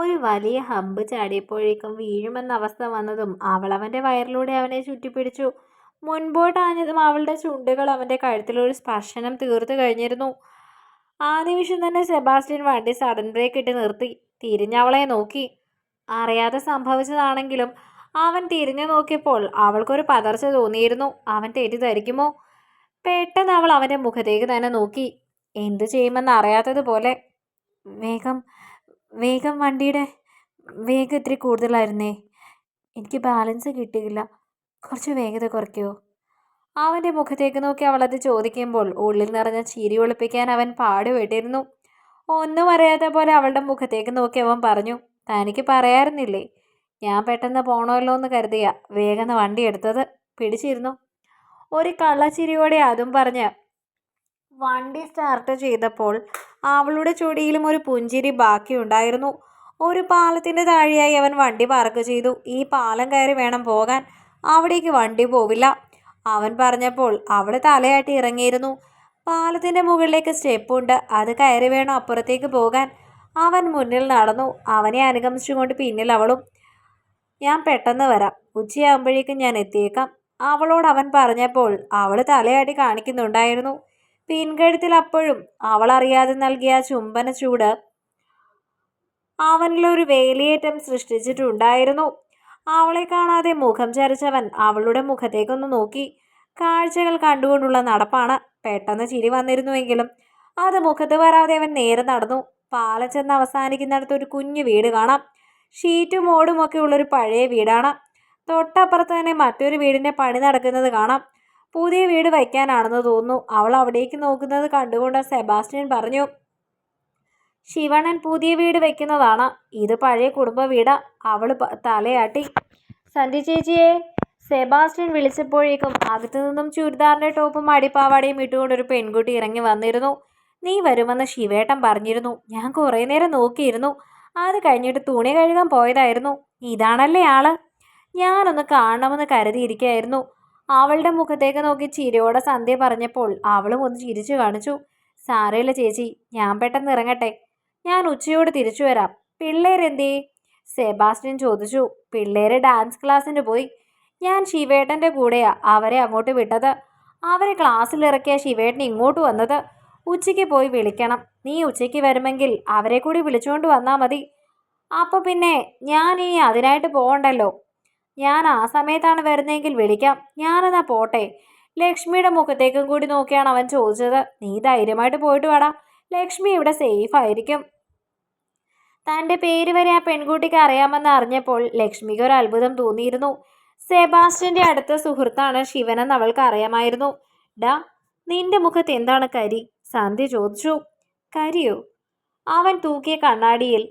ഒരു വലിയ ഹമ്പ് ചാടിയപ്പോഴേക്കും വീഴുമെന്ന അവസ്ഥ വന്നതും അവൾ അവന്റെ വയറിലൂടെ അവനെ ചുറ്റിപ്പിടിച്ചു. മുൻപോട്ടാഞ്ഞതും അവളുടെ ചുണ്ടുകൾ അവന്റെ കഴുത്തിലൊരു സ്പർശനം തീർത്തു കഴിഞ്ഞിരുന്നു. ആ നിമിഷം തന്നെ സെബാസ്റ്റ്യൻ വണ്ടി സഡൻ ബ്രേക്ക് ഇട്ട് നിർത്തി. തിരിഞ്ഞവളെ നോക്കി. അറിയാതെ സംഭവിച്ചതാണെങ്കിലും അവൻ തിരിഞ്ഞു നോക്കിയപ്പോൾ അവൾക്കൊരു പതർച്ച തോന്നിയിരുന്നു. അവൻ തെറ്റിദ്ധരിക്കുമോ? പെട്ടെന്ന് അവൾ അവന്റെ മുഖത്തേക്ക് തന്നെ നോക്കി. എന്തു ചെയ്യുമെന്ന് അറിയാത്തതുപോലെ വേഗം വേഗം വണ്ടിയുടെ വേഗം ഇത്തിരി കൂടുതലായിരുന്നേ. എനിക്ക് ബാലൻസ് കിട്ടിയില്ല. കുറച്ച് വേഗത കുറയ്ക്കുമോ അവന്റെ മുഖത്തേക്ക് നോക്കി അവളത് ചോദിക്കുമ്പോൾ ഉള്ളിൽ നിറഞ്ഞ ചിരി ഒളിപ്പിക്കാൻ അവൻ പാടുപെട്ടിരുന്നു. ഒന്നും അറിയാത്ത പോലെ അവളുടെ മുഖത്തേക്ക് നോക്കി അവൻ പറഞ്ഞു തനിക്ക് പറയാറുന്നില്ലേ? ഞാൻ പെട്ടെന്ന് പോണമല്ലോ എന്ന് കരുതിയ വേഗം വണ്ടി എടുത്തത് പിടിച്ചിരുന്നു. ഒരു കള്ളച്ചിരിയോടെ അതും പറഞ്ഞ് വണ്ടി സ്റ്റാർട്ട് ചെയ്തപ്പോൾ അവളുടെ ചുടിയിലും ഒരു പുഞ്ചിരി ബാക്കിയുണ്ടായിരുന്നു ഒരു പാലത്തിന്റെ താഴെയായി അവൻ വണ്ടി പാർക്ക് ചെയ്തു. ഈ പാലം കയറി വേണം പോകാൻ. അവിടേക്ക് വണ്ടി പോവില്ല. അവൻ പറഞ്ഞപ്പോൾ അവിടെ തലയാട്ടി ഇറങ്ങിയിരുന്നു. പാലത്തിന്റെ മുകളിലേക്ക് സ്റ്റെപ്പുണ്ട് അത് കയറി വേണം അപ്പുറത്തേക്ക് പോകാൻ. അവൻ മുന്നിൽ നടന്നു. അവനെ അനുഗമിച്ചുകൊണ്ട് പിന്നിൽ അവളും ഞാൻ പെട്ടെന്ന് വരാം. ഉച്ചയാകുമ്പോഴേക്കും ഞാൻ എത്തിയേക്കാം. അവളോട് അവൻ പറഞ്ഞപ്പോൾ അവൾ തലയാട്ടി കാണിക്കുന്നുണ്ടായിരുന്നു. പിൻകഴുത്തിൽ അപ്പോഴും അവൾ അറിയാതെ നൽകിയ ചുംബന ചൂട് അവനിലൊരു വേലിയേറ്റം സൃഷ്ടിച്ചിട്ടുണ്ടായിരുന്നു. അവളെ കാണാതെ മുഖം ചരിച്ചവൻ അവളുടെ മുഖത്തേക്കൊന്ന് നോക്കി. കാഴ്ചകൾ കണ്ടുകൊണ്ടുള്ള നടപ്പാണ് പെട്ടെന്ന് ചിരി വന്നിരുന്നുവെങ്കിലും അത് മുഖത്ത് വരാതെ അവൻ നേരെ നടന്നു. പാലച്ചെന്ന് അവസാനിക്കുന്നിടത്ത് ഒരു കുഞ്ഞു വീട് കാണാം. ഷീറ്റും ഓടും ഒക്കെ ഉള്ളൊരു പഴയ വീടാണ്. തൊട്ടപ്പുറത്ത് തന്നെ മറ്റൊരു വീടിന്റെ പണി നടക്കുന്നത് കാണാം. പുതിയ വീട് വയ്ക്കാനാണെന്ന് തോന്നുന്നു. അവൾ അവിടേക്ക് നോക്കുന്നത് കണ്ടുകൊണ്ട് സെബാസ്റ്റ്യൻ പറഞ്ഞു ശിവണൻ പുതിയ വീട് വെക്കുന്നതാണ് ഇത് പഴയ കുടുംബ വീടാ. അവൾ തലയാട്ടി. സന്ധ്യ ചേച്ചിയെ സെബാസ്റ്റ്യൻ വിളിച്ചപ്പോഴേക്കും അകത്തു നിന്നും ചുരിദാറിന്റെ ടോപ്പും അടിപ്പാവാടയും ഇട്ടുകൊണ്ട് ഒരു പെൺകുട്ടി ഇറങ്ങി വന്നിരുന്നു. നീ വരുമെന്ന് ശിവേട്ടൻ പറഞ്ഞിരുന്നു. ഞാൻ കുറേ നേരം നോക്കിയിരുന്നു. അത് കഴിഞ്ഞിട്ട് തുണി കഴുകാൻ പോയതായിരുന്നു. ഇതാണല്ലേ ആൾ? ഞാനൊന്ന് കാണണമെന്ന് കരുതിയിരിക്കുകയായിരുന്നു. അവളുടെ മുഖത്തേക്ക് നോക്കി ചിരിയോടെ സന്ധ്യ പറഞ്ഞപ്പോൾ അവളും ഒന്ന് ചിരിച്ചു കാണിച്ചു. സാരമില്ല ചേച്ചി ഞാൻ പെട്ടെന്ന് ഇറങ്ങട്ടെ. ഞാൻ ഉച്ചയോട് തിരിച്ചു വരാം. പിള്ളേരെന്തേ സെബാസ്റ്റ്യൻ ചോദിച്ചു. പിള്ളേര് ഡാൻസ് ക്ലാസ്സിന് പോയി. ഞാൻ ശിവേട്ടന്റെ കൂടെയാ അവരെ അങ്ങോട്ട് വിട്ടത്. അവരെ ക്ലാസ്സിലിറക്കിയ ശിവേട്ടൻ ഇങ്ങോട്ട് വന്നത്. ഉച്ചയ്ക്ക് പോയി വിളിക്കണം. നീ ഉച്ചയ്ക്ക് വരുമെങ്കിൽ അവരെ കൂടി വിളിച്ചുകൊണ്ട് വന്നാൽ മതി. അപ്പോൾ പിന്നെ ഞാൻ ഇനി അതിനായിട്ട് പോകണ്ടല്ലോ ഞാൻ ആ സമയത്താണ് വരുന്നതെങ്കിൽ വിളിക്കാം. ഞാനെന്നാ പോട്ടെ. ലക്ഷ്മിയുടെ മുഖത്തേക്കും കൂടി നോക്കിയാണ് അവൻ ചോദിച്ചത്. നീ ധൈര്യമായിട്ട് പോയിട്ട് വാടാ. ലക്ഷ്മി ഇവിടെ സേഫ് ആയിരിക്കും. തന്റെ പേര് വരെ ആ പെൺകുട്ടിക്ക് അറിയാമെന്ന് അറിഞ്ഞപ്പോൾ ലക്ഷ്മിക്ക് ഒരു അത്ഭുതം തോന്നിയിരുന്നു. സെബാസ്റ്റ്യന്റെ അടുത്ത സുഹൃത്താണ് ശിവനെന്ന് അവൾക്ക് അറിയാമായിരുന്നു. ഡാ നിന്റെ മുഖത്ത് എന്താണ് കരി? സന്ധ്യ ചോദിച്ചു. കരിയോ? അവൻ തൂക്കിയ കണ്ണാടിയിൽ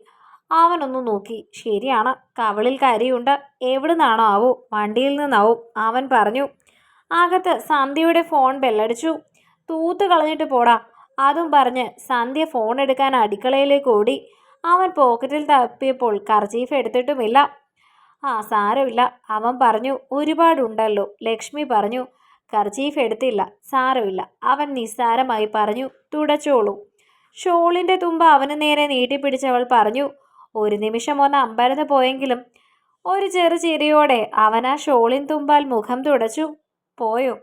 അവനൊന്നു നോക്കി. ശരിയാണ് കവളിൽ കരിയുണ്ട്. എവിടുന്നാണോ ആവോ? വണ്ടിയിൽ നിന്നാവും? അവൻ പറഞ്ഞു. അകത്ത് സന്ധ്യയുടെ ഫോൺ ബെല്ലടിച്ചു. തൂത്ത് കളഞ്ഞിട്ട് പോടാ. അതും പറഞ്ഞ് സന്ധ്യ ഫോൺ എടുക്കാൻ അടുക്കളയിലേക്ക് ഓടി. അവൻ പോക്കറ്റിൽ തപ്പിയപ്പോൾ കർജീഫ് എടുത്തിട്ടുമില്ല. ആ സാരമില്ല. അവൻ പറഞ്ഞു ഒരുപാടുണ്ടല്ലോ. ലക്ഷ്മി പറഞ്ഞു കർജീഫ് എടുത്തില്ല. സാരമില്ല. അവൻ നിസ്സാരമായി പറഞ്ഞു തുടച്ചോളൂ. ഷോളിന്റെ തുമ്പ അവന് നേരെ നീട്ടിപ്പിടിച്ചവൾ പറഞ്ഞു ഒരു നിമിഷം ഒന്ന് അമ്പരന്ന് പോയെങ്കിലും ഒരു ചെറു ചിരിയോടെ അവൻ ആ ഷോളിൻ തുമ്പാൽ മുഖം തുടച്ചു. പോയോ?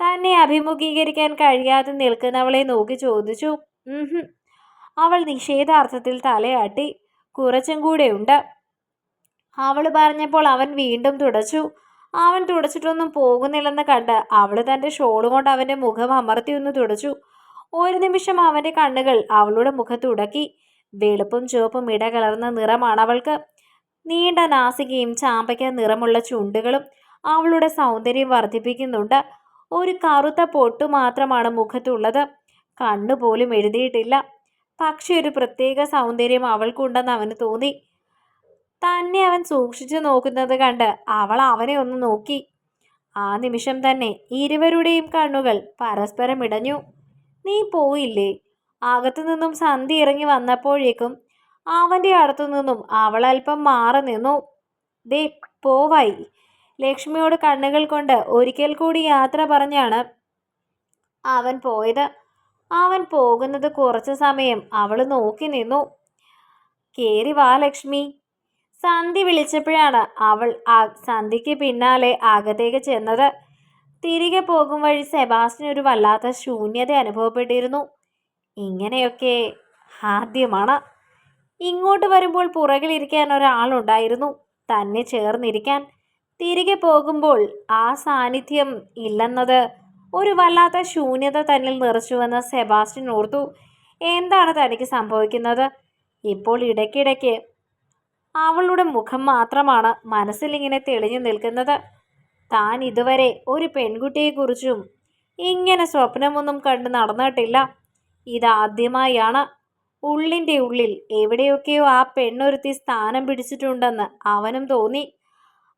തന്നെ അഭിമുഖീകരിക്കാൻ കഴിയാതെ നിൽക്കുന്നവളെ നോക്കി ചോദിച്ചു. അവൾ നിഷേധാർത്ഥത്തിൽ തലയാട്ടി. കുറച്ചും കൂടെ ഉണ്ട്. അവൾ പറഞ്ഞപ്പോൾ അവൻ വീണ്ടും തുടച്ചു. അവൻ തുടച്ചിട്ടൊന്നും പോകുന്നില്ലെന്ന് കണ്ട് അവൾ തന്റെ ഷോൾ കൊണ്ട് അവന്റെ മുഖം അമർത്തി ഒന്ന് തുടച്ചു. ഒരു നിമിഷം അവന്റെ കണ്ണുകൾ അവളുടെ മുഖത്തുടക്കി വെളുപ്പും ചുവപ്പും ഇടകലർന്ന നിറമാണ് അവൾക്ക്. നീണ്ട നാസികയും ചാമ്പയ്ക്ക നിറമുള്ള ചുണ്ടുകളും അവളുടെ സൗന്ദര്യം വർദ്ധിപ്പിക്കുന്നുണ്ട്. ഒരു കറുത്ത പൊട്ടു മാത്രമാണ് മുഖത്തുള്ളത്. കണ്ണുപോലും എഴുതിയിട്ടില്ല. പക്ഷെ ഒരു പ്രത്യേക സൗന്ദര്യം അവൾക്കുണ്ടെന്ന് അവന് തോന്നി. തന്നെ അവൻ സൂക്ഷിച്ചു നോക്കുന്നത് കണ്ട് അവൾ അവനെ ഒന്ന് നോക്കി. ആ നിമിഷം തന്നെ ഇരുവരുടെയും കണ്ണുകൾ പരസ്പരം ഇടഞ്ഞു. നീ പോയില്ലേ? അകത്തു നിന്നും സന്ധി ഇറങ്ങി വന്നപ്പോഴേക്കും അവന്റെ അടുത്തു നിന്നും അവൾ അല്പം മാറി നിന്നു. ദേ പോവായി. ലക്ഷ്മിയോട് കണ്ണുകൾ കൊണ്ട് ഒരിക്കൽ കൂടി യാത്ര പറഞ്ഞാണ് അവൻ പോയത്. അവൻ പോകുന്നത് കുറച്ച് സമയം അവൾ നോക്കി നിന്നു. കേറി വാ ലക്ഷ്മി. സന്ധി വിളിച്ചപ്പോഴാണ് അവൾ ആ സന്ധിക്ക് പിന്നാലെ അകത്തേക്ക് ചെന്നത്. തിരികെ പോകും വഴി സെബാസ്റ്റിന് ഒരു വല്ലാത്ത ശൂന്യത അനുഭവപ്പെട്ടിരുന്നു. ഇങ്ങനെയൊക്കെ ആദ്യമാണ്. ഇങ്ങോട്ട് വരുമ്പോൾ പുറകിലിരിക്കാൻ ഒരാളുണ്ടായിരുന്നു. തന്നെ ചേർന്നിരിക്കാൻ. തിരികെ പോകുമ്പോൾ ആ സാന്നിധ്യം ഇല്ലെന്നത് ഒരു വല്ലാത്ത ശൂന്യത തന്നിൽ നിറച്ചുവെന്ന് സെബാസ്റ്റ്യൻ ഓർത്തു. എന്താണ് തനിക്ക് സംഭവിക്കുന്നത്? ഇപ്പോൾ ഇടയ്ക്കിടയ്ക്ക് അവളുടെ മുഖം മാത്രമാണ് മനസ്സിലിങ്ങനെ തെളിഞ്ഞു നിൽക്കുന്നത്. താൻ ഇതുവരെ ഒരു പെൺകുട്ടിയെക്കുറിച്ചും ഇങ്ങനെ സ്വപ്നമൊന്നും കണ്ട് നടന്നിട്ടില്ല. ഇതാദ്യമായാണ് ഉള്ളിന്റെ ഉള്ളിൽ എവിടെയൊക്കെയോ ആ പെണ്ണൊരുത്തി സ്ഥാനം പിടിച്ചിട്ടുണ്ടെന്ന് അവനും തോന്നി.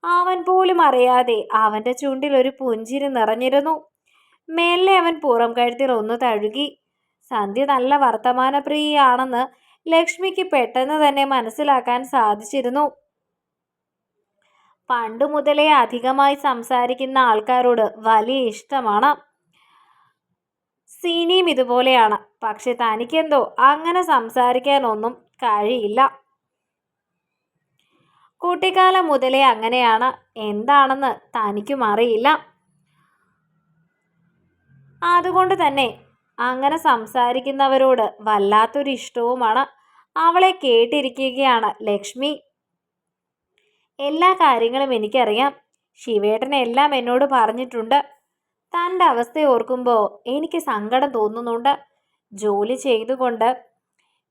അവൻ പോലും അറിയാതെ അവന്റെ ചുണ്ടിൽ ഒരു പുഞ്ചിരി നിറഞ്ഞിരുന്നു. മേലെ അവൻ പുറം കഴുത്തിൽ ഒന്ന് തഴുകി സന്ധ്യ നല്ല വർത്തമാനപ്രിയയാണെന്ന് ലക്ഷ്മിക്ക് പെട്ടെന്ന് തന്നെ മനസ്സിലാക്കാൻ സാധിച്ചിരുന്നു. പണ്ടു മുതലേ അധികമായി സംസാരിക്കുന്ന ആൾക്കാരോട് വലിയ ഇഷ്ടമാണ്. സീനിയും ഇതുപോലെയാണ്. പക്ഷെ തനിക്കെന്തോ അങ്ങനെ സംസാരിക്കാനൊന്നും കഴിയില്ല. കുട്ടിക്കാലം മുതലേ അങ്ങനെയാണ്. എന്താണെന്ന് തനിക്കും അറിയില്ല. അതുകൊണ്ട് തന്നെ അങ്ങനെ സംസാരിക്കുന്നവരോട് വല്ലാത്തൊരു ഇഷ്ടവുമാണ്. അവളെ കേട്ടിരിക്കുകയാണ് ലക്ഷ്മി. എല്ലാ കാര്യങ്ങളും എനിക്കറിയാം. ശിവേട്ടൻ എല്ലാം എന്നോട് പറഞ്ഞിട്ടുണ്ട്. തന്റെ അവസ്ഥ ഓർക്കുമ്പോൾ എനിക്ക് സങ്കടം തോന്നുന്നുണ്ട്. ജോലി ചെയ്തുകൊണ്ട്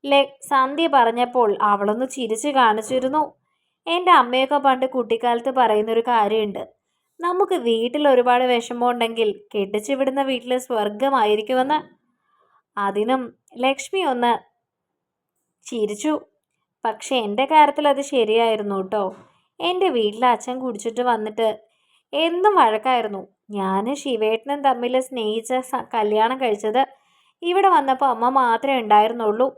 ലെ സന്ധ്യ പറഞ്ഞപ്പോൾ അവളൊന്ന് ചിരിച്ചു കാണിച്ചിരുന്നു. എന്റെ അമ്മയൊക്കെ പണ്ട് കുട്ടിക്കാലത്ത് പറയുന്നൊരു കാര്യമുണ്ട്. നമുക്ക് വീട്ടിൽ ഒരുപാട് വിഷമമുണ്ടെങ്കിൽ കെട്ടിച്ചു വിടുന്ന വീട്ടിൽ സ്വർഗമായിരിക്കുമെന്ന് അതിനും ലക്ഷ്മി ഒന്ന് ചിരിച്ചു. പക്ഷെ എന്റെ കാര്യത്തിൽ അത് ശരിയായിരുന്നു കേട്ടോ. എന്റെ വീട്ടിൽ അച്ഛൻ കുടിച്ചിട്ട് വന്നിട്ട് എന്നും വഴക്കായിരുന്നു. ഞാൻ ശിവേട്ടനും തമ്മിൽ സ്നേഹിച്ച കല്യാണം കഴിച്ചത് ഇവിടെ വന്നപ്പോൾ അമ്മ മാത്രമേ ഉണ്ടായിരുന്നുള്ളൂ.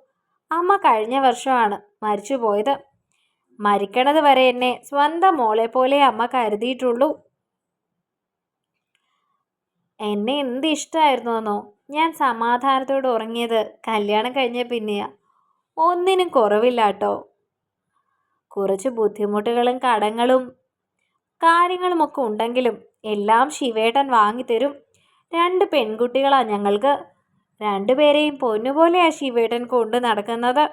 അമ്മ കഴിഞ്ഞ വർഷമാണ് മരിച്ചു പോയത് മരിക്കണത് വരെ എന്നെ സ്വന്തം മോളെ പോലെ അമ്മ കരുതിയിട്ടുള്ളൂ. എന്നെ എന്ത് ഇഷ്ടമായിരുന്നു എന്നോ ഞാൻ സമാധാനത്തോടെ ഉറങ്ങിയത് കല്യാണം കഴിഞ്ഞ പിന്നെയാ. ഒന്നിനും കുറവില്ല കേട്ടോ കുറച്ച് ബുദ്ധിമുട്ടുകളും കടങ്ങളും കാര്യങ്ങളുമൊക്കെ ഉണ്ടെങ്കിലും എല്ലാം ശിവേട്ടൻ വാങ്ങിത്തരും. രണ്ട് പെൺകുട്ടികളാണ് ഞങ്ങൾക്ക്. രണ്ടുപേരെയും പൊന്നുപോലെയാണ് ശിവേട്ടൻ കൊണ്ട് നടക്കുന്നത്.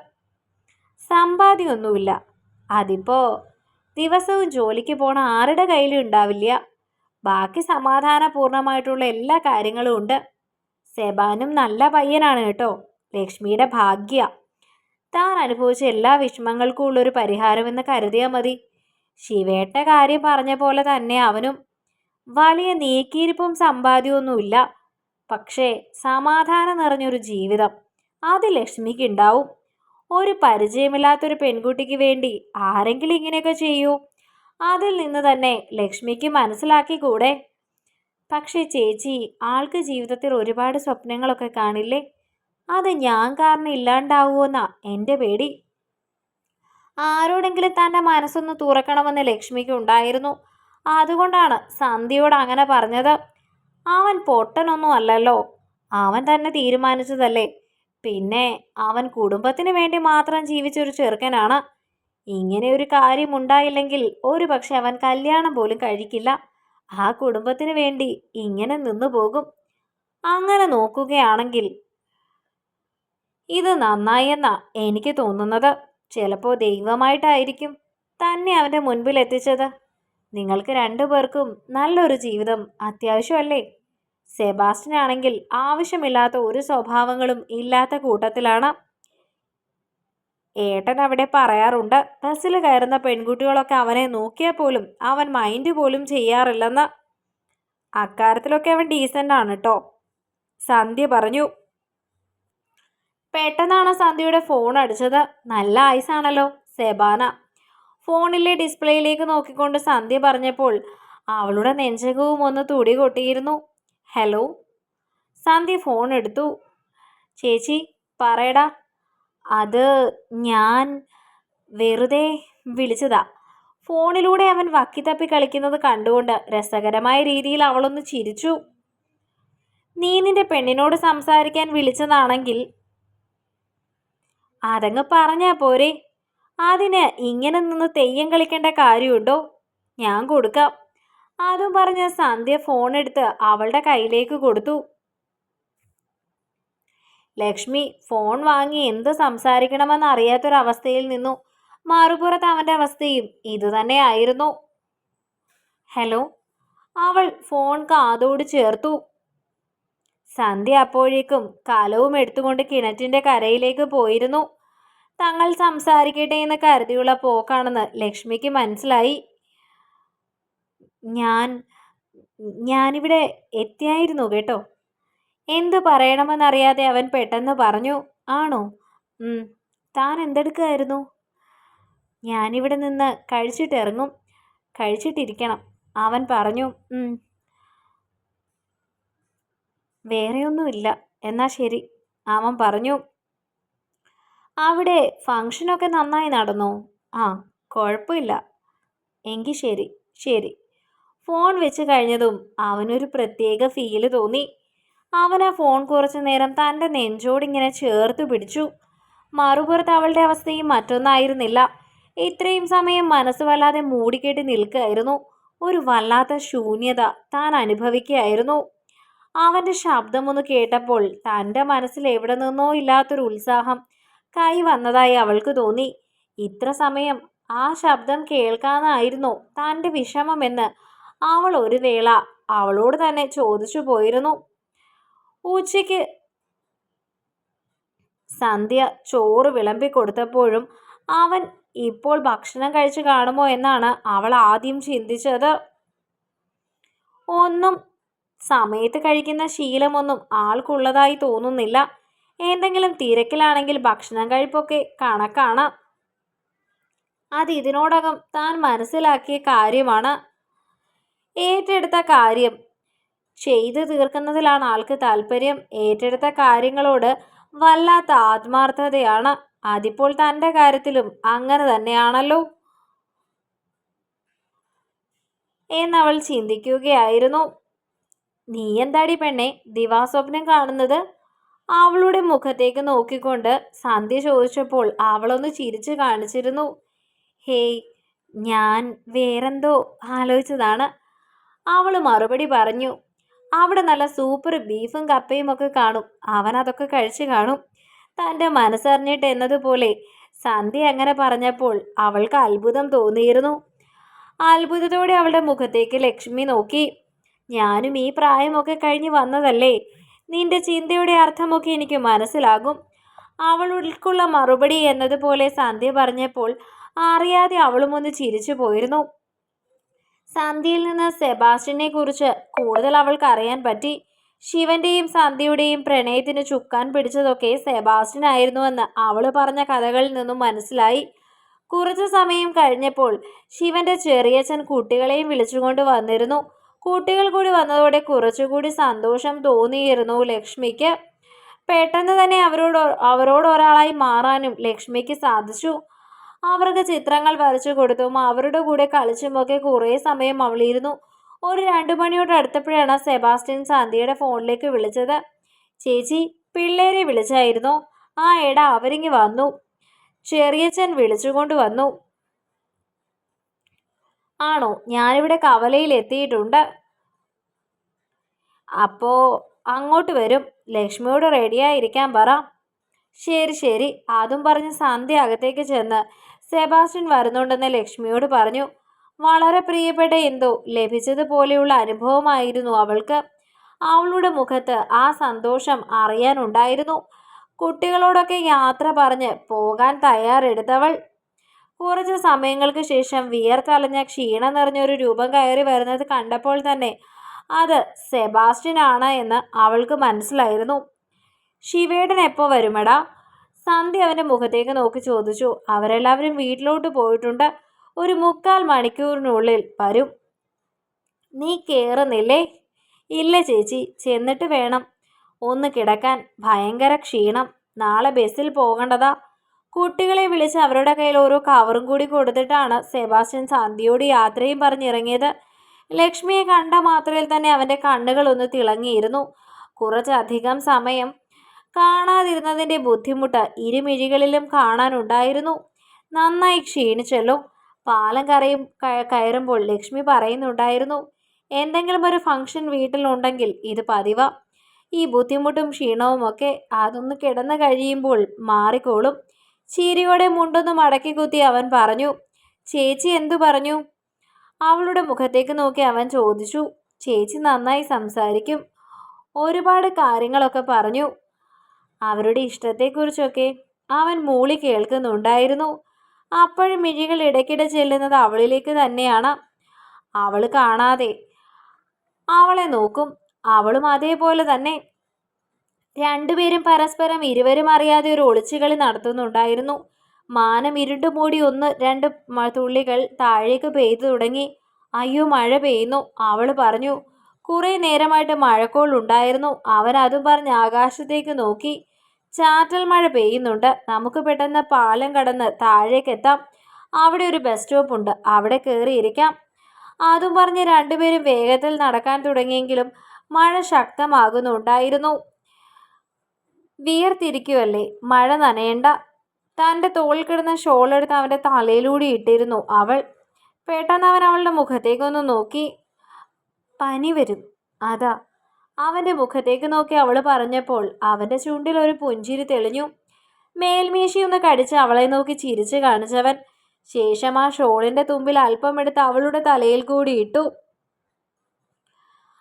സമ്പാദ്യമൊന്നുമില്ല. അതിപ്പോ ദിവസവും ജോലിക്ക് പോണ ആരുടെ കയ്യിലും ഉണ്ടാവില്ല. ബാക്കി സമാധാനപൂർണമായിട്ടുള്ള എല്ലാ കാര്യങ്ങളും ഉണ്ട്. സെബാനും നല്ല പയ്യനാണ് കേട്ടോ. ലക്ഷ്മിയുടെ ഭാഗ്യ. താൻ അനുഭവിച്ച എല്ലാ വിഷമങ്ങൾക്കും ഉള്ളൊരു പരിഹാരമെന്ന് കരുതിയാൽ മതി. ശിവേട്ട കാര്യം പറഞ്ഞ പോലെ തന്നെ അവനും വലിയ നീക്കിയിരിപ്പും സമ്പാദ്യമൊന്നുമില്ല. പക്ഷേ സമാധാനം നിറഞ്ഞൊരു ജീവിതം. അത് ലക്ഷ്മിക്ക് ഉണ്ടാവും. ഒരു പരിചയമില്ലാത്തൊരു പെൺകുട്ടിക്ക് വേണ്ടി ആരെങ്കിലും ഇങ്ങനെയൊക്കെ ചെയ്യൂ. അതിൽ നിന്ന് തന്നെ ലക്ഷ്മിക്ക് മനസ്സിലാക്കിക്കൂടെ പക്ഷേ ചേച്ചി ആൾക്ക് ജീവിതത്തിൽ ഒരുപാട് സ്വപ്നങ്ങളൊക്കെ കാണില്ലേ? അത് ഞാൻ കാരണം ഇല്ലാണ്ടാവുമെന്നാ എന്റെ പേടി. ആരോടെങ്കിലും തന്റെ മനസ്സൊന്ന് തുറക്കണമെന്ന് ലക്ഷ്മിക്ക് ഉണ്ടായിരുന്നു. അതുകൊണ്ടാണ് സന്ധ്യയോട് അങ്ങനെ പറഞ്ഞത്. അവൻ പൊട്ടനൊന്നും അല്ലല്ലോ. അവൻ തന്നെ തീരുമാനിച്ചതല്ലേ. പിന്നെ അവൻ കുടുംബത്തിന് വേണ്ടി മാത്രം ജീവിച്ചൊരു ചെറുക്കനാണ്. ഇങ്ങനെ ഒരു കാര്യം ഉണ്ടായില്ലെങ്കിൽ ഒരു പക്ഷെ അവൻ കല്യാണം പോലും കഴിക്കില്ല. ആ കുടുംബത്തിന് വേണ്ടി ഇങ്ങനെ നിന്നു പോകും. അങ്ങനെ നോക്കുകയാണെങ്കിൽ ഇത് നന്നായി എന്നാ എനിക്ക് തോന്നുന്നത്. ചിലപ്പോൾ ദൈവമായിട്ടായിരിക്കും തന്നെ അവന്റെ മുൻപിൽ എത്തിച്ചത്. നിങ്ങൾക്ക് രണ്ടു പേർക്കും നല്ലൊരു ജീവിതം അത്യാവശ്യമല്ലേ? സെബാസ്റ്റിനാണെങ്കിൽ ആവശ്യമില്ലാത്ത ഒരു സ്വഭാവങ്ങളും ഇല്ലാത്ത കൂട്ടത്തിലാണ്. ഏട്ടൻ അവിടെ പറയാറുണ്ട് ബസ്സിൽ കയറുന്ന പെൺകുട്ടികളൊക്കെ അവനെ നോക്കിയാൽ പോലും അവൻ മൈൻഡ് പോലും ചെയ്യാറില്ലെന്ന്. അക്കാര്യത്തിലൊക്കെ അവൻ ഡീസന്റ് ആണ് കേട്ടോ സന്ധ്യ പറഞ്ഞു പെട്ടെന്നാണ് സന്ധ്യയുടെ ഫോൺ അടിച്ചത്. നല്ല ആയുസാണല്ലോ സെബാന. ഫോണിലെ ഡിസ്പ്ലേയിലേക്ക് നോക്കിക്കൊണ്ട് സന്ധ്യ പറഞ്ഞപ്പോൾ അവളുടെ നെഞ്ചകവും ഒന്ന് തുടി കൊട്ടിയിരുന്നു. ഹലോ? സന്ധ്യ ഫോൺ എടുത്തു. ചേച്ചി പറയടാ. അത് ഞാൻ വെറുതെ വിളിച്ചതാ. ഫോണിലൂടെ അവൻ വക്കിത്തപ്പി കളിക്കുന്നത് കണ്ടുകൊണ്ട് രസകരമായ രീതിയിൽ അവളൊന്ന് ചിരിച്ചു. നീ നിന്റെ പെണ്ണിനോട് സംസാരിക്കാൻ വിളിച്ചതാണെങ്കിൽ അതങ്ങ് പറഞ്ഞാ പോരെ. അതിന് ഇങ്ങനെ നിന്ന് തെയ്യം കളിക്കേണ്ട കാര്യമുണ്ടോ? ഞാൻ കൊടുക്കാം. അതും പറഞ്ഞ് സന്ധ്യ ഫോൺ എടുത്ത് അവളുടെ കയ്യിലേക്ക് കൊടുത്തു. ലക്ഷ്മി ഫോൺ വാങ്ങി എന്ത് സംസാരിക്കണമെന്ന് അറിയാത്തൊരവസ്ഥയിൽ നിന്നു. മറുപുറത്ത് അവന്റെ അവസ്ഥയും ഇതുതന്നെയായിരുന്നു ഹലോ അവൾ ഫോൺ കാതോട് ചേർത്തു. സന്ധ്യ അപ്പോഴേക്കും കലവും എടുത്തുകൊണ്ട് കിണറ്റിന്റെ കരയിലേക്ക് പോയിരുന്നു. തങ്ങൾ സംസാരിക്കട്ടെ എന്ന് കരുതിയുള്ള പോക്കാണെന്ന് ലക്ഷ്മിക്ക് മനസ്സിലായി. ഞാൻ ഞാനിവിടെ എത്തിയായിരുന്നു കേട്ടോ. എന്തു പറയണമെന്നറിയാതെ അവൻ പെട്ടെന്ന് പറഞ്ഞു ആണോ? താൻ എന്തെടുക്കുകയായിരുന്നു ഞാനിവിടെ നിന്ന് കഴിച്ചിട്ടിറങ്ങും കഴിച്ചിട്ടിരിക്കണം അവൻ പറഞ്ഞു. "ഉം. വേറെയൊന്നുമില്ല. എന്നാ ശരി. ആമൻ പറഞ്ഞു അവിടെ ഫങ്ഷനൊക്കെ നന്നായി നടന്നു. ആ കുഴപ്പമില്ല. എങ്കിൽ ശരി ശരി. ഫോൺ വെച്ച് കഴിഞ്ഞതും അവനൊരു പ്രത്യേക ഫീൽ തോന്നി. അവൻ ആ ഫോൺ കുറച്ചു നേരം തന്റെ നെഞ്ചോടിങ്ങനെ ചേർത്ത് പിടിച്ചു. മറുപുറത്ത് അവളുടെ അവസ്ഥയും മറ്റൊന്നായിരുന്നില്ല. ഇത്രയും സമയം മനസ്സ് വല്ലാതെ മൂടിക്കെട്ടി നിൽക്കുകയായിരുന്നു. ഒരു വല്ലാത്ത ശൂന്യത താൻ അനുഭവിക്കുകയായിരുന്നു. അവന്റെ ശബ്ദമൊന്ന് കേട്ടപ്പോൾ തന്റെ മനസ്സിൽ എവിടെ നിന്നോ ഇല്ലാത്തൊരു ഉത്സാഹം കൈ വന്നതായി അവൾക്ക് തോന്നി. ഇത്ര സമയം ആ ശബ്ദം കേൾക്കാനായിരുന്നു തന്റെ വിഷമമെന്ന് അവൾ ഒരു വേള അവളോട് തന്നെ ചോദിച്ചു പോയിരുന്നു. ഉച്ചയ്ക്ക് സന്ധ്യ ചോറ് വിളമ്പി കൊടുത്തപ്പോഴും അവൻ ഇപ്പോൾ ഭക്ഷണം കഴിച്ചു കാണുമോ എന്നാണ് അവൾ ആദ്യം ചിന്തിച്ചത്. ഒന്നും സമയത്ത് കഴിക്കുന്ന ശീലമൊന്നും ആൾക്കുള്ളതായി തോന്നുന്നില്ല. എന്തെങ്കിലും തിരക്കിലാണെങ്കിൽ ഭക്ഷണം കഴിപ്പൊക്കെ കണക്കാണ്. അത് ഇതിനോടകം താൻ മനസ്സിലാക്കിയ കാര്യമാണ്. ഏറ്റെടുത്ത കാര്യം ചെയ്തു തീർക്കുന്നതിലാണ് ആൾക്ക് താല്പര്യം ഏറ്റെടുത്ത കാര്യങ്ങളോട് വല്ലാത്ത ആത്മാർത്ഥതയാണ്. അതിപ്പോൾ തന്റെ കാര്യത്തിലും അങ്ങനെ തന്നെയാണല്ലോ. എന്നവൾ ചിന്തിക്കുകയായിരുന്നു. നീ എന്താടി പെണ്ണെ? ദിവാസ്വപ്നം കാണുന്നത്? അവളുടെ മുഖത്തേക്ക് നോക്കിക്കൊണ്ട് സന്ധ്യ ചോദിച്ചപ്പോൾ അവളൊന്ന് ചിരിച്ചു കാണിച്ചിരുന്നു. ഹേയ് ഞാൻ വേറെന്തോ ആലോചിച്ചതാണ്. അവൾ മറുപടി പറഞ്ഞു അവിടെ നല്ല സൂപ്പർ ബീഫും കപ്പയും ഒക്കെ കാണും. അവൻ അതൊക്കെ കഴിച്ചു കാണും. തന്റെ മനസ്സറിഞ്ഞിട്ട് എന്നതുപോലെ. സന്ധ്യ അങ്ങനെ പറഞ്ഞപ്പോൾ അവൾക്ക് അത്ഭുതം തോന്നിയിരുന്നു. അത്ഭുതത്തോടെ അവളുടെ മുഖത്തേക്ക് ലക്ഷ്മി നോക്കി. ഞാനും ഈ പ്രായമൊക്കെ കഴിഞ്ഞ് വന്നതല്ലേ? നിന്റെ ചിന്തയുടെ അർത്ഥമൊക്കെ എനിക്ക് മനസ്സിലാകും. അവൾ ഉൾക്കുള്ള മറുപടി എന്നതുപോലെ സന്ധ്യ പറഞ്ഞപ്പോൾ അറിയാതെ അവളും ഒന്ന് ചിരിച്ചു പോയിരുന്നു. സന്ധ്യയിൽ നിന്ന് സെബാസ്റ്റ്യനെ കുറിച്ച് കൂടുതൽ അവൾക്ക് അറിയാൻ പറ്റി. ശിവന്റെയും സന്ധ്യയുടെയും പ്രണയത്തിന് ചുക്കാൻ പിടിച്ചതൊക്കെ സെബാസ്റ്റ്യൻ ആയിരുന്നുവെന്ന് അവൾ പറഞ്ഞ കഥകളിൽ നിന്നും മനസ്സിലായി. കുറച്ചു സമയം കഴിഞ്ഞപ്പോൾ ശിവന്റെ ചെറിയച്ഛൻ കുട്ടികളെയും വിളിച്ചുകൊണ്ട് വന്നിരുന്നു. കുട്ടികൾ കൂടി വന്നതോടെ കുറച്ചുകൂടി സന്തോഷം തോന്നിയിരുന്നു ലക്ഷ്മിക്ക്. പെട്ടെന്ന് തന്നെ അവരോട് അവരോട് ഒരാളായി മാറാനും ലക്ഷ്മിക്ക് സാധിച്ചു. അവർക്ക് ചിത്രങ്ങൾ വരച്ചു കൊടുത്തും അവരുടെ കൂടെ കളിച്ചുമൊക്കെ കുറേ സമയം അവളിരുന്നു. ഒരു രണ്ടു മണിയോട് അടുത്തപ്പോഴാണ് സെബാസ്റ്റ്യൻ സന്ധ്യയുടെ ഫോണിലേക്ക് വിളിച്ചത്. ചേച്ചി പിള്ളേരെ വിളിച്ചായിരുന്നു. ആ എടാ അവരിങ്ങി വന്നു. ചെറിയച്ഛൻ വിളിച്ചുകൊണ്ട് വന്നു. ആണോ? ഞാനിവിടെ കവലയിൽ എത്തിയിട്ടുണ്ട് അപ്പോൾ അങ്ങോട്ട് വരും. ലക്ഷ്മിയോട് റെഡിയായിരിക്കാൻ പറ. ശരി ശരി. അതും പറഞ്ഞ് സന്ധ്യ അകത്തേക്ക് ചെന്ന് സെബാസ്റ്റ്യൻ വരുന്നുണ്ടെന്ന് ലക്ഷ്മിയോട് പറഞ്ഞു. വളരെ പ്രിയപ്പെട്ട എന്തോ ലഭിച്ചതുപോലെയുള്ള അനുഭവമായിരുന്നു അവൾക്ക്. അവളുടെ മുഖത്ത് ആ സന്തോഷം അറിയാനുണ്ടായിരുന്നു. കുട്ടികളോടൊക്കെ യാത്ര പറഞ്ഞ് പോകാൻ തയ്യാറെടുത്തവൾ കുറച്ച് സമയങ്ങൾക്ക് ശേഷം വിയർത്തലഞ്ഞ ക്ഷീണം നിറഞ്ഞൊരു രൂപം കയറി വരുന്നത് കണ്ടപ്പോൾ തന്നെ അത് സെബാസ്റ്റ്യൻ ആണ് എന്ന് അവൾക്ക് മനസ്സിലായിരുന്നു. ശിവേടൻ എപ്പോൾ വരുമെടാ? സന്ധ്യ അവന്റെ മുഖത്തേക്ക് നോക്കി ചോദിച്ചു. അവരെല്ലാവരും വീട്ടിലോട്ട് പോയിട്ടുണ്ട്. ഒരു മുക്കാൽ മണിക്കൂറിനുള്ളിൽ വരും. നീ കയറുന്നില്ലേ ഇല്ല ചേച്ചി ചെന്നിട്ട് വേണം. ഒന്ന് കിടക്കാൻ. ഭയങ്കര ക്ഷീണം. നാളെ ബസ്സിൽ പോകേണ്ടതാ. കുട്ടികളെ വിളിച്ച് അവരുടെ കയ്യിൽ ഓരോ കവറും കൂടി കൊടുത്തിട്ടാണ് സെബാസ്റ്റ്യൻ സന്ധ്യയോട് യാത്രയും പറഞ്ഞിറങ്ങിയത്. ലക്ഷ്മിയെ കണ്ട മാത്രയിൽ തന്നെ അവന്റെ കണ്ണുകളൊന്ന് തിളങ്ങിയിരുന്നു. കുറച്ചധികം സമയം കാണാതിരുന്നതിന്റെ ബുദ്ധിമുട്ട് ഇരുമിഴികളിലും കാണാനുണ്ടായിരുന്നു. നന്നായി ക്ഷീണിച്ചല്ലോ. പാലം കറയും കയറുമ്പോൾ ലക്ഷ്മി പറയുന്നുണ്ടായിരുന്നു എന്തെങ്കിലും ഒരു ഫംഗ്ഷൻ വീട്ടിലുണ്ടെങ്കിൽ ഇത് പതിവാ. ഈ ബുദ്ധിമുട്ടും ക്ഷീണവും ഒക്കെ അതൊന്ന് കിടന്നു കഴിയുമ്പോൾ മാറിക്കോളും. ചിരിയോടെ മുണ്ടൊന്ന് മടക്കി കുത്തി അവൻ പറഞ്ഞു ചേച്ചി എന്തു പറഞ്ഞു? അവളുടെ മുഖത്തേക്ക് നോക്കി അവൻ ചോദിച്ചു ചേച്ചി നന്നായി സംസാരിക്കും. ഒരുപാട് കാര്യങ്ങളൊക്കെ പറഞ്ഞു. അവരുടെ ഇഷ്ടത്തെക്കുറിച്ചൊക്കെ അവൻ മൂളി കേൾക്കുന്നുണ്ടായിരുന്നു. അപ്പോഴും മിഴികൾ ഇടയ്ക്കിടെ ചെല്ലുന്നത് അവളിലേക്ക് തന്നെയാണ്. അവൾ കാണാതെ അവളെ നോക്കും. അവളും അതേപോലെ തന്നെ രണ്ടുപേരും പരസ്പരം ഇരുവരും അറിയാതെ ഒരു ഒളിച്ചുകളി നടത്തുന്നുണ്ടായിരുന്നു. മാനം ഇരുണ്ടു മൂടി ഒന്ന് രണ്ട് തുള്ളികൾ താഴേക്ക് പെയ്തു തുടങ്ങി. അയ്യോ മഴ പെയ്യുന്നു. അവൾ പറഞ്ഞു കുറേ നേരമായിട്ട് മഴക്കോൾ ഉണ്ടായിരുന്നു. അവൻ അതും പറഞ്ഞ് ആകാശത്തേക്ക് നോക്കി. ചാറ്റൽ മഴ പെയ്യുന്നുണ്ട്. നമുക്ക് പെട്ടെന്ന് പാലം കടന്ന് താഴേക്ക് എത്താം. അവിടെ ഒരു ബസ് സ്റ്റോപ്പ് ഉണ്ട്. അവിടെ കയറിയിരിക്കാം അതും പറഞ്ഞ് രണ്ടുപേരും വേഗത്തിൽ നടക്കാൻ തുടങ്ങിയെങ്കിലും മഴ ശക്തമാകുന്നുണ്ടായിരുന്നു. വിയർത്തിരിക്കുമല്ലേ മഴ നനയണ്ട. തന്റെ തോളിൽ കിടന്ന ഷോളെടുത്ത് അവന്റെ തലയിലൂടെ ഇട്ടിരുന്നു അവൾ. പെട്ടെന്ന് അവൻ അവളുടെ മുഖത്തേക്കൊന്ന് നോക്കി. പനി വരും. അതാ. അവന്റെ മുഖത്തേക്ക് നോക്കി അവൾ പറഞ്ഞപ്പോൾ അവന്റെ ചുണ്ടിൽ ഒരു പുഞ്ചിരി തെളിഞ്ഞു. മേൽമീശി ഒന്ന് കടിച്ച് അവളെ നോക്കി ചിരിച്ച് കാണിച്ചവൻ. ശേഷം ആ ഷോളിന്റെ തുമ്പിൽ അല്പം എടുത്ത് അവളുടെ തലയിൽ കൂടി ഇട്ടു.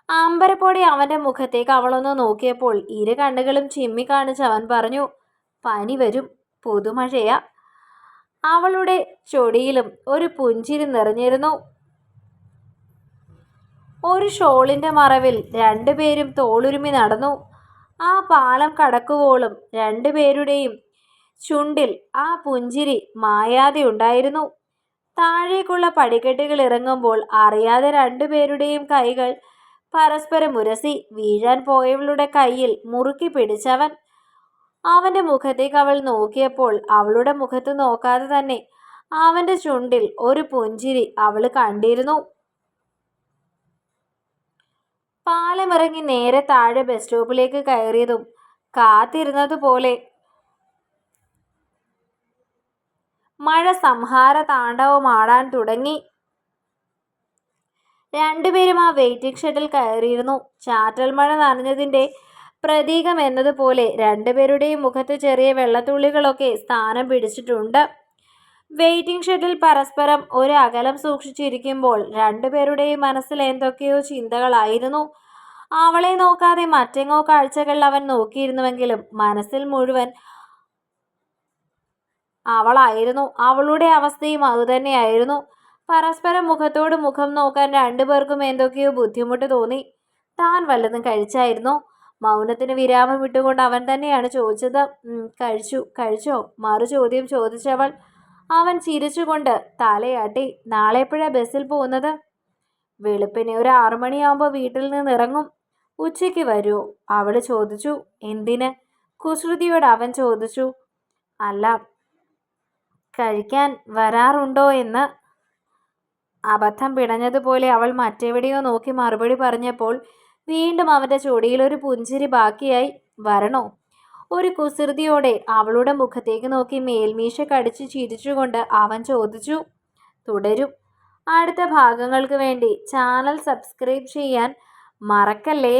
അമ്പരപ്പോടെ അവന്റെ മുഖത്തേക്ക് അവളൊന്ന് നോക്കിയപ്പോൾ ഇരു കണ്ണുകളും ചിമ്മി കാണിച്ച് അവൻ പറഞ്ഞു പനി വരും പുതുമഴയാ. അവളുടെ ചൊടിയിലും ഒരു പുഞ്ചിരി നിറഞ്ഞിരുന്നു. ഒരു ഷോളിന്റെ മറവിൽ രണ്ടുപേരും തോളുരുമി നടന്നു. ആ പാലം കടക്കുവോളും രണ്ടുപേരുടെയും ചുണ്ടിൽ ആ പുഞ്ചിരി മായാതെ ഉണ്ടായിരുന്നു. താഴേക്കുള്ള പടിക്കെട്ടുകൾ ഇറങ്ങുമ്പോൾ അറിയാതെ രണ്ടുപേരുടെയും കൈകൾ പരസ്പരം ഉരസി വീഴാൻ പോയവളുടെ കയ്യിൽ മുറുക്കി പിടിച്ചവൻ. അവന്റെ മുഖത്തേക്ക് അവൾ നോക്കിയപ്പോൾ അവളുടെ മുഖത്ത് നോക്കാതെ തന്നെ അവന്റെ ചുണ്ടിൽ ഒരു പുഞ്ചിരി അവൾ കണ്ടിരുന്നു. പാലമിറങ്ങി നേരെ താഴെ ബസ് സ്റ്റോപ്പിലേക്ക് കയറിയതും കാത്തിരുന്നതുപോലെ. മഴ സംഹാര താണ്ഡവമാടാൻ തുടങ്ങി. രണ്ടുപേരും ആ വെയിറ്റിംഗ് ഷെഡിൽ കയറിയിരുന്നു. ചാറ്റൽ മഴ നനഞ്ഞതിന്റെ പ്രതീകം എന്നതുപോലെ രണ്ടുപേരുടെയും മുഖത്ത് ചെറിയ വെള്ളത്തുള്ളികളൊക്കെ സ്ഥാനം പിടിച്ചിട്ടുണ്ട്. വെയിറ്റിംഗ് ഷെഡിൽ പരസ്പരം ഒരു അകലം സൂക്ഷിച്ചിരിക്കുമ്പോൾ രണ്ടുപേരുടെയും മനസ്സിൽ എന്തൊക്കെയോ ചിന്തകളായിരുന്നു. അവളെ നോക്കാതെ മറ്റെങ്ങോ കാഴ്ചകൾ അവൻ നോക്കിയിരുന്നുവെങ്കിലും മനസ്സിൽ മുഴുവൻ അവളായിരുന്നു. അവളുടെ അവസ്ഥയും അതുതന്നെയായിരുന്നു. പരസ്പരം മുഖത്തോട് മുഖം നോക്കാൻ രണ്ടുപേർക്കും എന്തൊക്കെയോ ബുദ്ധിമുട്ട് തോന്നി. താൻ വല്ലതും കഴിച്ചായിരുന്നോ? മൗനത്തിന് വിരാമം ഇട്ടുകൊണ്ട് അവൻ തന്നെയാണ് ചോദിച്ചത്. കഴിച്ചു കഴിച്ചോ? മറു ചോദ്യം ചോദിച്ചവൾ അവൻ ചിരിച്ചുകൊണ്ട് തലയാട്ടി. നാളെ എപ്പോഴാ ബസ്സിൽ പോകുന്നത്? വെളുപ്പിനെ ഒരു ആറുമണിയാകുമ്പോൾ വീട്ടിൽ നിന്ന് ഇറങ്ങും. ഉച്ചയ്ക്ക് വരുമോ അവൾ ചോദിച്ചു. എന്തിന്? കുസൃതിയോട് അവൻ ചോദിച്ചു. അല്ല കഴിക്കാൻ വരാറുണ്ടോ എന്ന് അബദ്ധം പിടഞ്ഞതുപോലെ അവൾ മറ്റെവിടെയോ നോക്കി മറുപടി പറഞ്ഞപ്പോൾ വീണ്ടും അവന്റെ ചൊടിയിൽ ഒരു പുഞ്ചിരി ബാക്കിയായി വരണോ? ഒരു കുസൃതിയോടെ അവളുടെ മുഖത്തേക്ക് നോക്കി മേൽമീശ കടിച്ച് ചിരിച്ചുകൊണ്ട് അവൻ ചോദിച്ചു തുടരും. അടുത്ത ഭാഗങ്ങൾക്ക് വേണ്ടി ചാനൽ സബ്സ്ക്രൈബ് ചെയ്യാൻ മറക്കല്ലേ?